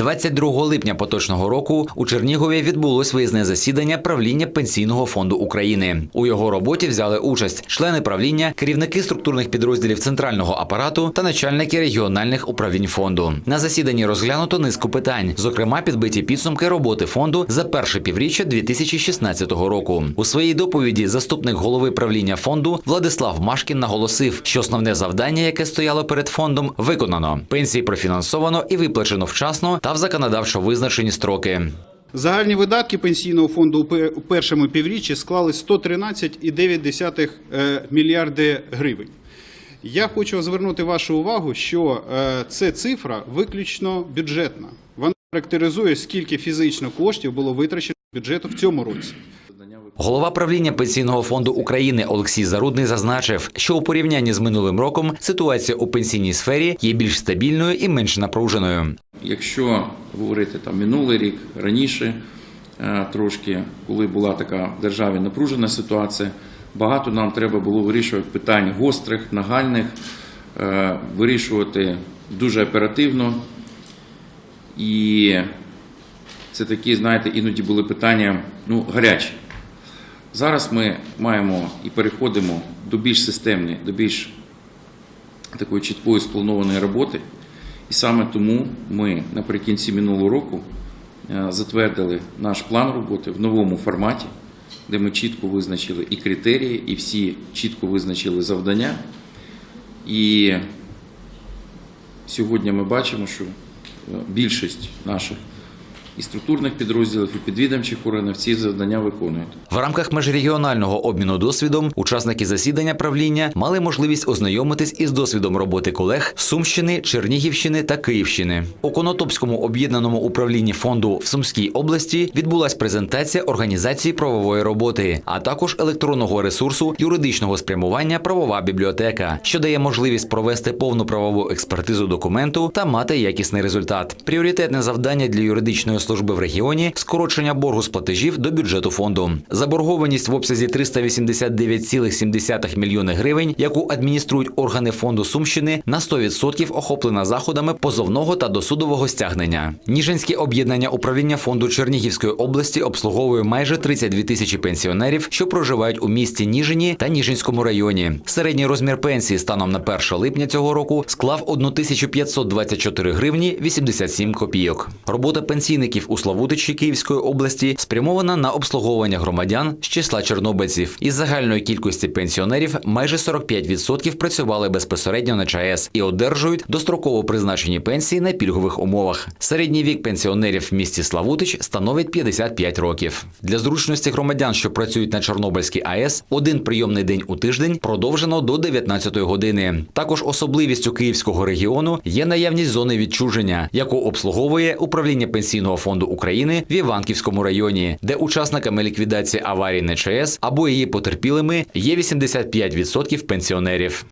22 липня поточного року у Чернігові відбулось виїзне засідання правління Пенсійного фонду України. У його роботі взяли участь члени правління, керівники структурних підрозділів центрального апарату та начальники регіональних управлінь фонду. На засіданні розглянуто низку питань, зокрема підбиті підсумки роботи фонду за перше півріччя 2016 року. У своїй доповіді заступник голови правління фонду Владислав Машкін наголосив, що основне завдання, яке стояло перед фондом, виконано. Пенсії профінансовано і виплачено вчасно та в законодавчо визначені строки. Загальні видатки пенсійного фонду у першому півріччі склали 113,9 е, мільярди гривень. Я хочу звернути вашу увагу, що е, це цифра виключно бюджетна. Вона характеризує, скільки фізично коштів було витрачено бюджету в цьому році. Голова правління Пенсійного фонду України Олексій Зарудний зазначив, що у порівнянні з минулим роком ситуація у пенсійній сфері є більш стабільною і менш напруженою. Якщо говорити там минулий рік, раніше е, трошки, коли була така в державі напружена ситуація, багато нам треба було вирішувати питань гострих, нагальних, е, вирішувати дуже оперативно. І це такі, знаєте, іноді були питання ну, гарячі. Зараз ми маємо і переходимо до більш системної, до більш такої чіткої спланованої роботи. І саме тому ми наприкінці минулого року е, затвердили наш план роботи в новому форматі, де ми чітко визначили і критерії, і всі чітко визначили завдання. І сьогодні ми бачимо, що е, більшість наших і структурних підрозділів, і підвідомчих органів ці завдання виконують. В рамках межрегіонального обміну досвідом учасники засідання правління мали можливість ознайомитись із досвідом роботи колег Сумщини, Чернігівщини та Київщини. У Конотопському об'єднаному управлінні фонду в Сумській області відбулась презентація організації правової роботи, а також електронного ресурсу юридичного спрямування правова бібліотека, що дає можливість провести повну правову експертизу документу та мати якісний результат. Пріоритетне завдання для юридичної служби в регіоні скорочення боргу з платежів до бюджету фонду. Заборгованість в обсязі 389,7 мільйони гривень, яку адмініструють органи фонду Сумщини, на 100% охоплена заходами позовного та досудового стягнення. Ніжинське об'єднання управління фонду Чернігівської області обслуговує майже 32 тисячі пенсіонерів, що проживають у місті Ніжині та Ніжинському районі. Середній розмір пенсії станом на 1 липня цього року склав 1524 гривні 87 копійок. Робота пенсійників у Славутичі Київської області спрямована на обслуговування громадян з числа чорнобильців. Із загальної кількості пенсіонерів майже 45% працювали безпосередньо на ЧАЕС і одержують достроково призначені пенсії на пільгових умовах. Середній вік пенсіонерів в місті Славутич становить 55 років. Для зручності громадян, що працюють на Чорнобильській АЕС, один прийомний день у тиждень продовжено до 19 години. Також особливістю київського регіону є наявність зони відчуження, яку обслуговує управління пенсійного фонду України в Іванківському районі, де учасниками ліквідації аварії на ЧАЕС або її потерпілими є 85% пенсіонерів.